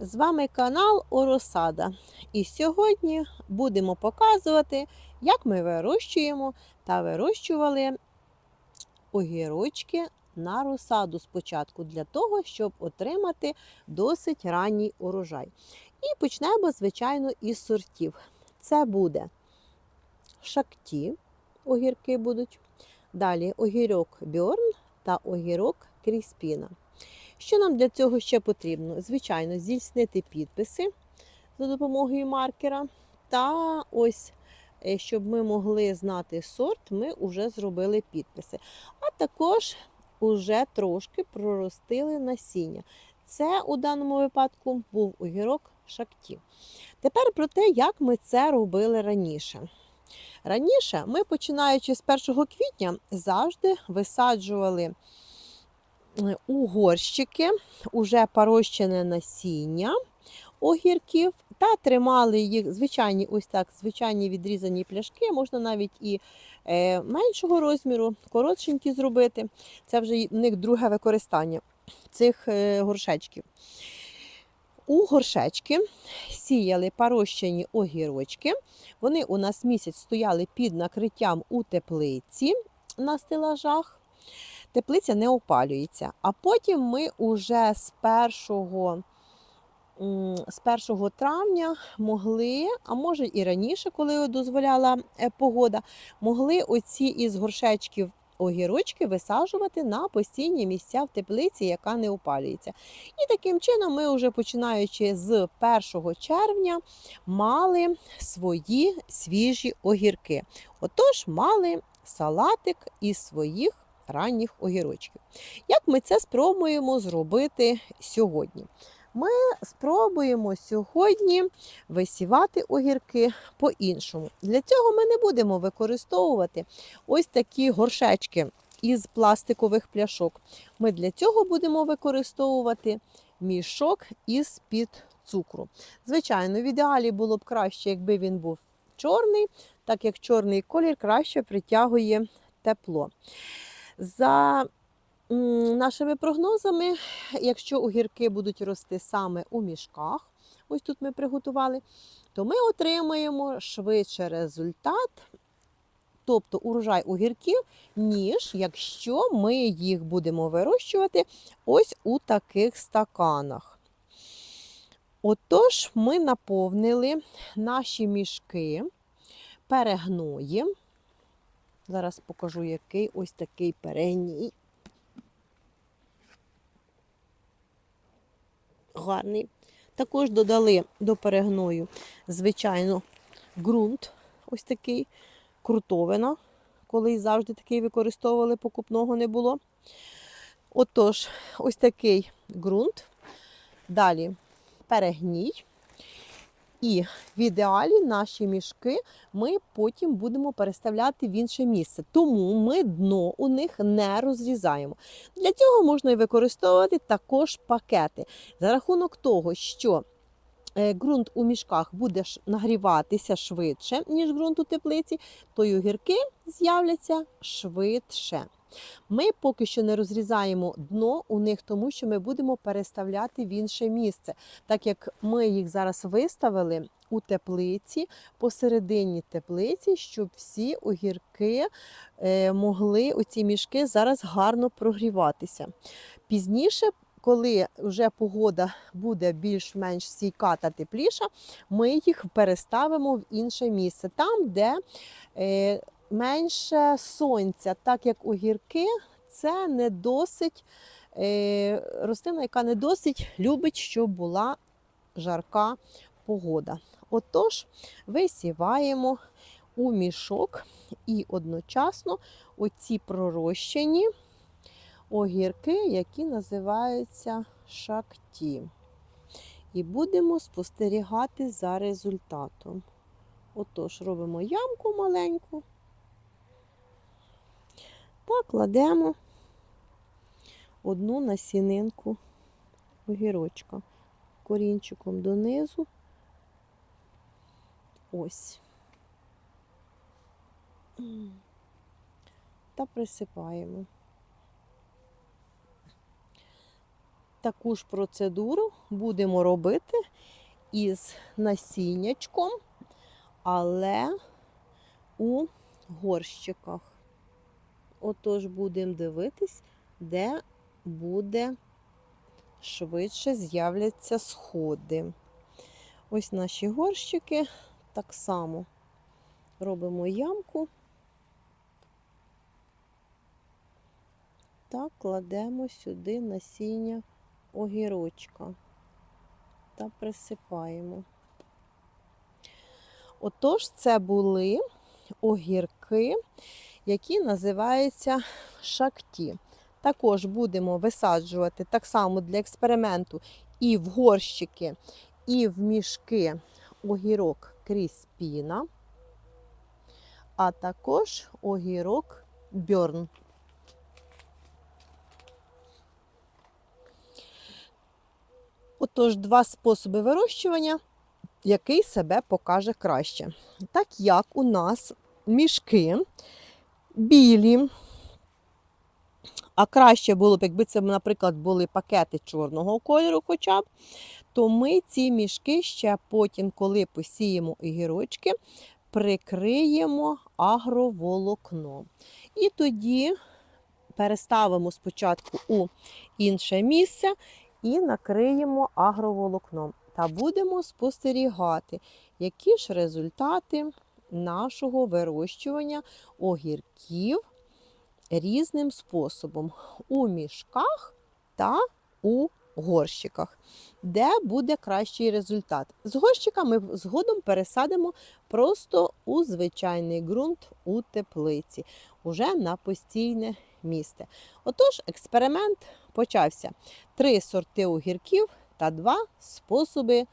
З вами канал Оросада. І сьогодні будемо показувати, як ми вирощуємо та вирощували огірочки на розсаду спочатку для того, щоб отримати досить ранній урожай. І почнемо, звичайно, із сортів. Це буде шакті, огірки будуть. Далі огірок Бьорн та огірок Кріспіна. Що нам для цього ще потрібно? Звичайно, здійснити підписи за допомогою маркера. Та ось, е, щоб ми могли знати сорт, ми вже зробили підписи. А також вже трошки проростили насіння. Це у даному випадку був огірок шакті. Тепер про те, як ми це робили раніше. Раніше ми, починаючи з 1 квітня, завжди висаджували у горщики уже порощене насіння огірків та тримали їх звичайні, ось так, звичайні відрізані пляшки, можна навіть і е, меншого розміру, коротшенькі зробити. Це вже в них друге використання цих е, горшечків. У горшечки сіяли порощені огірочки. Вони у нас місяць стояли під накриттям у теплиці на стелажах. Теплиця не опалюється. А потім ми уже з 1, з 1 травня могли, а може і раніше, коли дозволяла е, погода, могли оці із горшечків огірочки висаджувати на постійні місця в теплиці, яка не опалюється. І таким чином ми, вже починаючи з 1 червня, мали свої свіжі огірки. Отож, мали салатик із своїх ранніх огірочків. Як ми це спробуємо зробити сьогодні? Ми спробуємо сьогодні висівати огірки по-іншому. Для цього ми не будемо використовувати ось такі горшечки із пластикових пляшок. Ми для цього будемо використовувати мішок із під цукру. Звичайно, в ідеалі було б краще, якби він був чорний, так як чорний колір краще притягує тепло. За нашими прогнозами, якщо огірки будуть рости саме у мішках, ось тут ми приготували, то ми отримаємо швидше результат, тобто урожай огірків, ніж якщо ми їх будемо вирощувати ось у таких стаканах. Отож, ми наповнили наші мішки перегноєм. Зараз покажу, який ось такий перегній. Гарний. Також додали до перегною, звичайно, ґрунт ось такий, крутовина. Колись завжди такий використовували, покупного не було. Отож, ось такий ґрунт. Далі перегній. І в ідеалі наші мішки ми потім будемо переставляти в інше місце. Тому ми дно у них не розрізаємо. Для цього можна і використовувати також пакети. За рахунок того, що е, ґрунт у мішках буде нагріватися швидше, ніж ґрунт у теплиці, то й огірки з'являться швидше. Ми поки що не розрізаємо дно у них, тому що ми будемо переставляти в інше місце. Так як ми їх зараз виставили у теплиці, посередині теплиці, щоб всі огірки е, могли оці мішки зараз гарно прогріватися. Пізніше. Коли вже погода буде більш-менш стійка та тепліша, ми їх переставимо в інше місце, там, де е, менше сонця, так як огірки це не досить е, рослина, яка не досить любить, щоб була жарка погода. Отож, висіваємо у мішок і одночасно оці пророщені огірки, які називаються шакті. І будемо спостерігати за результатом. Отож, робимо ямку маленьку. Та кладемо одну насінинку огірочка корінчиком донизу. Ось. Та присипаємо. таку ж процедуру будемо робити із насіннячком, але у горщиках. Отож будемо дивитись, де буде швидше з'являться сходи. Ось наші горщики так само робимо ямку та кладемо сюди насіння огірочка та присипаємо. Отож, це були огірки, які називаються шакті. Також будемо висаджувати так само для експерименту і в горщики, і в мішки огірок кріспіна, а також огірок бьорн. Отож, два способи вирощування, який себе покаже краще. Так як у нас мішки білі, а краще було б, якби це, наприклад, були пакети чорного кольору, хоча б, то ми ці мішки ще потім, коли посіємо огірочки, прикриємо агроволокном. І тоді переставимо спочатку у інше місце і накриємо агроволокном. Та будемо спостерігати, які ж результати нашого вирощування огірків різним способом у мішках та у горщиках, де буде кращий результат. З горщика ми згодом пересадимо просто у звичайний ґрунт у теплиці, уже на постійне місце. Отож, експеримент почався. Три сорти огірків та два способи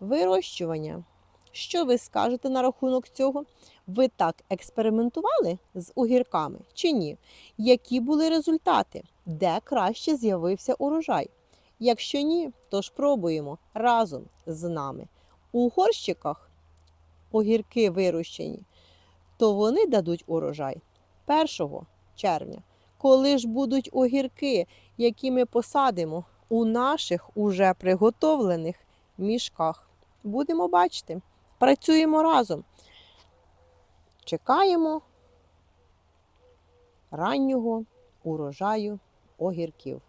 вирощування. Що ви скажете на рахунок цього? Ви так експериментували з огірками чи ні? Які були результати? Де краще з'явився урожай? Якщо ні, то ж пробуємо разом з нами. У горщиках огірки вирощені, то вони дадуть урожай 1 червня. Коли ж будуть огірки, які ми посадимо у наших уже приготовлених мішках? Будемо бачити. Працюємо разом. Чекаємо раннього урожаю огірків.